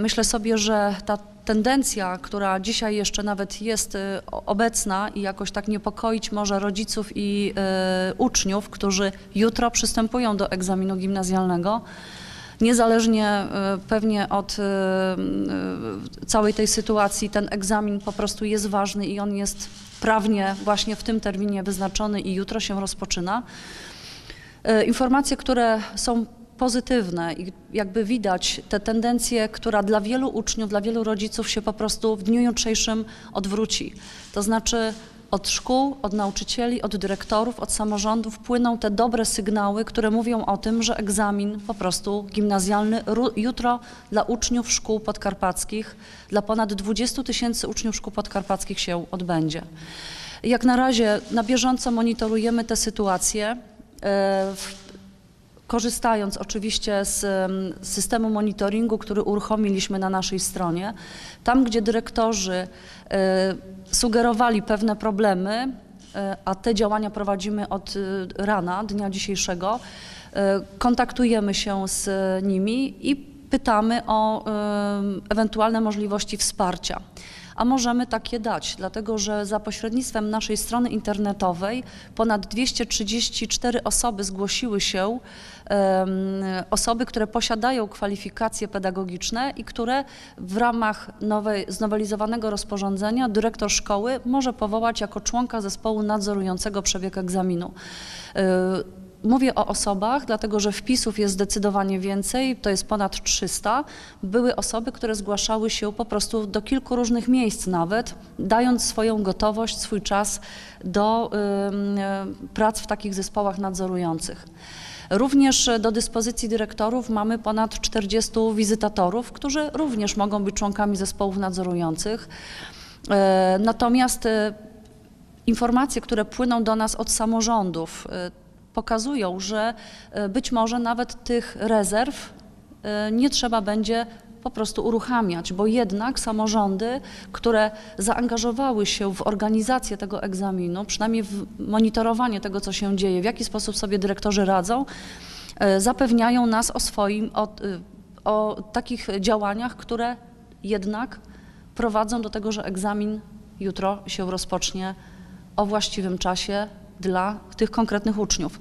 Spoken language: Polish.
Myślę sobie, że ta tendencja, która dzisiaj jeszcze nawet jest o- obecna i jakoś tak niepokoić może rodziców i e, uczniów, którzy jutro przystępują do egzaminu gimnazjalnego, Niezależnie e, pewnie od całej tej sytuacji, ten egzamin po prostu jest ważny i on jest prawnie właśnie w tym terminie wyznaczony i jutro się rozpoczyna. Informacje, które są pozytywne i jakby widać te tendencje, która dla wielu uczniów, dla wielu rodziców się po prostu w dniu jutrzejszym odwróci. To znaczy od szkół, od nauczycieli, od dyrektorów, od samorządów płyną te dobre sygnały, które mówią o tym, że egzamin po prostu gimnazjalny jutro dla uczniów szkół podkarpackich, dla ponad 20 tysięcy uczniów szkół podkarpackich się odbędzie. Jak na razie na bieżąco monitorujemy tę sytuację. e, korzystając oczywiście z em, systemu monitoringu, który uruchomiliśmy na naszej stronie, tam gdzie dyrektorzy e, sugerowali pewne problemy, e, a te działania prowadzimy od e, rana dnia dzisiejszego, kontaktujemy się z nimi i pytamy o ewentualne możliwości wsparcia. A możemy takie dać, dlatego że za pośrednictwem naszej strony internetowej ponad 234 osoby zgłosiły się, osoby, które posiadają kwalifikacje pedagogiczne i które w ramach nowej, znowelizowanego rozporządzenia dyrektor szkoły może powołać jako członka zespołu nadzorującego przebieg egzaminu. Y, Mówię o osobach, dlatego że wpisów jest zdecydowanie więcej, to jest ponad 300. Były osoby, które zgłaszały się po prostu do kilku różnych miejsc nawet, dając swoją gotowość, swój czas do e, prac w takich zespołach nadzorujących. Również do dyspozycji dyrektorów mamy ponad 40 wizytatorów, którzy również mogą być członkami zespołów nadzorujących. E, Natomiast e, informacje, które płyną do nas od samorządów, y, pokazują, że y, być może nawet tych rezerw y, nie trzeba będzie po prostu uruchamiać, bo jednak samorządy, które zaangażowały się w organizację tego egzaminu, przynajmniej w monitorowanie tego, co się dzieje, w jaki sposób sobie dyrektorzy radzą, y, zapewniają nas o swoim, o, o takich działaniach, które jednak prowadzą do tego, że egzamin jutro się rozpocznie o właściwym czasie dla tych konkretnych uczniów.